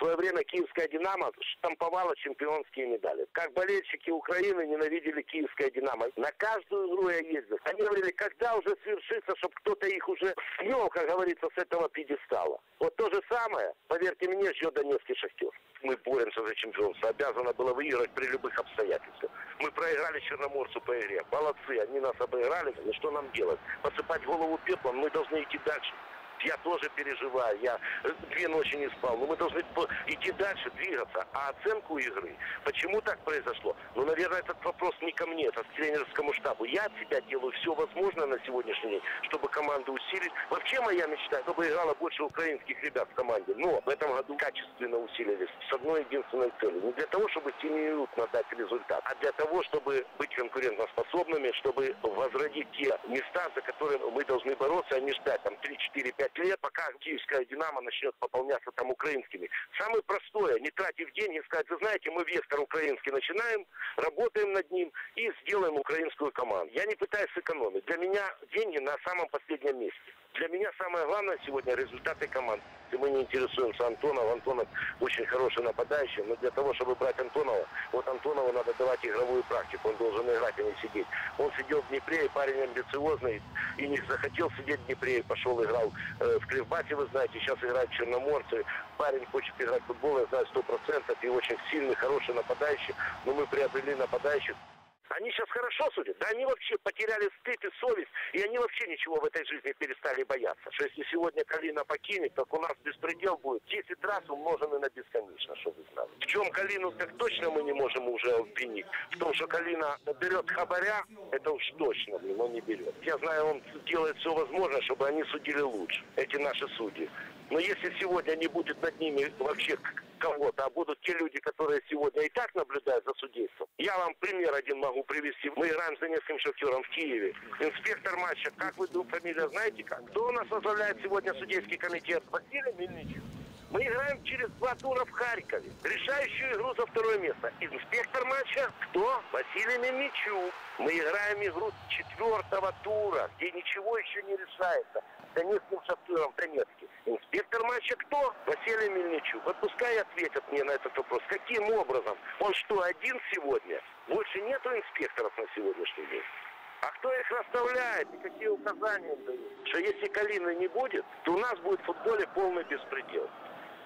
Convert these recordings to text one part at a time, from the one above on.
свое время киевская «Динамо» штамповала чемпионские медали. Как болельщики Украины ненавидели киевская «Динамо». На каждую игру я ездил. Они говорили, когда уже свершится, чтобы кто-то их уже смел, как говорится, с этого пьедестала. Вот то же самое, поверьте мне, ждет Донецкий шахтер. Мы боремся за чемпионство. Обязано было выиграть при любых обстоятельствах. Мы проиграли Черноморцу по игре. Молодцы, они нас обыграли. Ну что нам делать? Посыпать голову пеплом, мы должны идти дальше я тоже переживаю, я две ночи не спал. Но мы должны идти дальше, двигаться. А оценку игры, почему так произошло? Ну, наверное, этот вопрос не ко мне, это к тренерскому штабу. Я от себя делаю все возможное на сегодняшний день, чтобы команду усилить. Вообще моя мечта, чтобы играло больше украинских ребят в команде. Но в этом году качественно усилились с одной единственной целью. Не для того, чтобы сиюминутно дать результат, а для того, чтобы быть конкурентоспособными, чтобы возродить те места, за которые мы должны бороться, а не ждать там 3-4-5 5 лет, пока киевская «Динамо» начнет пополняться там украинскими. Самое простое, не тратив деньги, сказать, вы знаете, мы вектор украинский начинаем, работаем над ним и сделаем украинскую команду. Я не пытаюсь сэкономить. Для меня деньги на самом последнем месте. Для меня самое главное сегодня результаты команды. Мы не интересуемся Антоновым. Антонов очень хороший нападающий, но для того, чтобы брать Антонова, вот Антонову надо давать игровую практику. Он должен играть, а не сидеть. Он сидел в Днепре, и парень амбициозный, и не захотел сидеть в Днепре, и пошел играл э, в Кривбасе, вы знаете, сейчас играет в Черноморце. Парень хочет играть в футбол, я знаю, сто процентов, и очень сильный, хороший нападающий. Но мы приобрели нападающих они сейчас хорошо судят? Да они вообще потеряли стыд и совесть, и они вообще ничего в этой жизни перестали бояться. Что если сегодня Калина покинет, так у нас беспредел будет 10 раз умноженный на бесконечно, чтобы вы знали. В чем Калину так точно мы не можем уже обвинить? В том, что Калина берет хабаря, это уж точно, но не берет. Я знаю, он делает все возможное, чтобы они судили лучше, эти наши судьи. Но если сегодня не будет над ними вообще кого-то, а будут те люди, которые сегодня и так наблюдают за судейством. Я вам пример один могу привести. Мы играем с Донецким шахтером в Киеве. Инспектор матча, как вы фамилия знаете как? Кто у нас возглавляет сегодня судейский комитет? Василий Мельничев. Мы играем через два тура в Харькове. Решающую игру за второе место. Инспектор матча кто? Василий Мельничук. Мы играем игру четвертого тура, где ничего еще не решается. Донецким шахтером в Донецке. Матча кто? Василий Мельничук. Вот пускай ответят мне на этот вопрос. Каким образом? Он что, один сегодня? Больше нету инспекторов на сегодняшний день. А кто их расставляет и какие указания дают? Что если Калины не будет, то у нас будет в футболе полный беспредел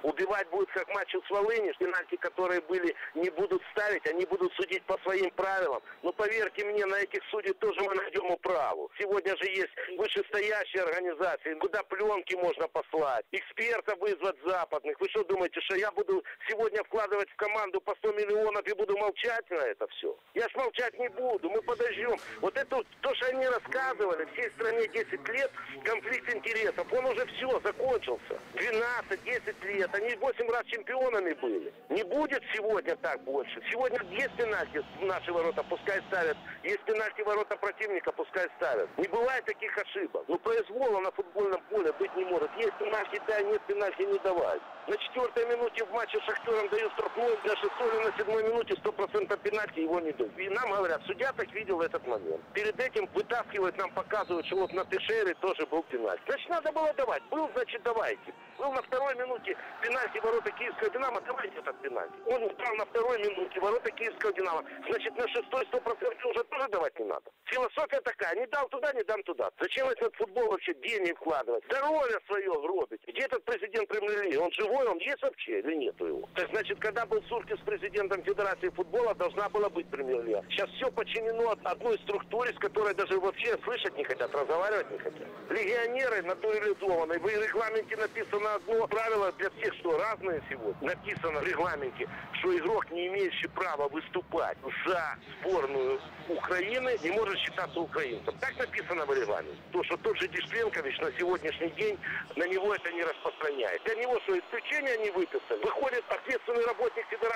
убивать будет как матчу с Волыни, пенальти, которые были, не будут ставить, они будут судить по своим правилам. Но поверьте мне, на этих судей тоже мы найдем управу. Сегодня же есть вышестоящие организации, куда пленки можно послать, экспертов вызвать западных. Вы что думаете, что я буду сегодня вкладывать в команду по 100 миллионов и буду молчать на это все? Я ж молчать не буду, мы подождем. Вот это то, что они рассказывали, всей стране 10 лет, конфликт интересов, он уже все, закончился. 12-10 лет они 8 раз чемпионами были. Не будет сегодня так больше. Сегодня есть пенальти в наши ворота, пускай ставят. Есть пенальти ворота противника, пускай ставят. Не бывает таких ошибок. Ну, произвола на футбольном поле быть не может. Есть пенальти, да, нет пенальти, не давай. На четвертой минуте в матче с Шахтером дают штрафной, для шестой на седьмой минуте 100% пенальти его не дают. И нам говорят, судья так видел этот момент. Перед этим вытаскивают, нам показывают, что вот на Тешере тоже был пенальти. Значит, надо было давать. Был, значит, давайте. Был на второй минуте пенальти ворота Киевского Динамо, давайте этот пенальти. Он упал на второй минуте ворота Киевского Динамо. Значит, на шестой сто процентов уже тоже давать не надо. Философия такая, не дал туда, не дам туда. Зачем этот футбол вообще деньги вкладывать? Здоровье свое гробить. Где этот президент премьер Он живой, он есть вообще или нету его? Так значит, когда был Сурки с президентом Федерации футбола, должна была быть премьер Сейчас все подчинено одной структуре, с которой даже вообще слышать не хотят, разговаривать не хотят. Легионеры натурализованные. В регламенте написано одно правило для всех, что разные сегодня. Написано в регламенте, что игрок, не имеющий права выступать за сборную Украины, не может считаться украинцем. Так написано в регламенте. То, что тот же Дишпленкович на сегодняшний день на него это не распространяет. Для него что, исключение не выписали? Выходит ответственный работник Федерации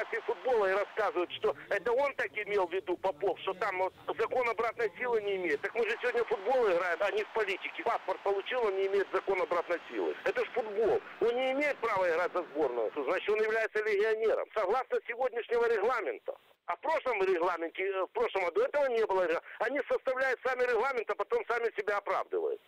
рассказывает, что это он так имел в виду, Попов, что там вот, закон обратной силы не имеет. Так мы же сегодня в футбол играем, а не в политике. Паспорт получил, он не имеет закон обратной силы. Это же футбол. Он не имеет права играть за сборную. Значит, он является легионером. Согласно сегодняшнего регламента. А в прошлом регламенте, э, в прошлом году этого не было. Они составляют сами регламент, а потом сами себя оправдывают.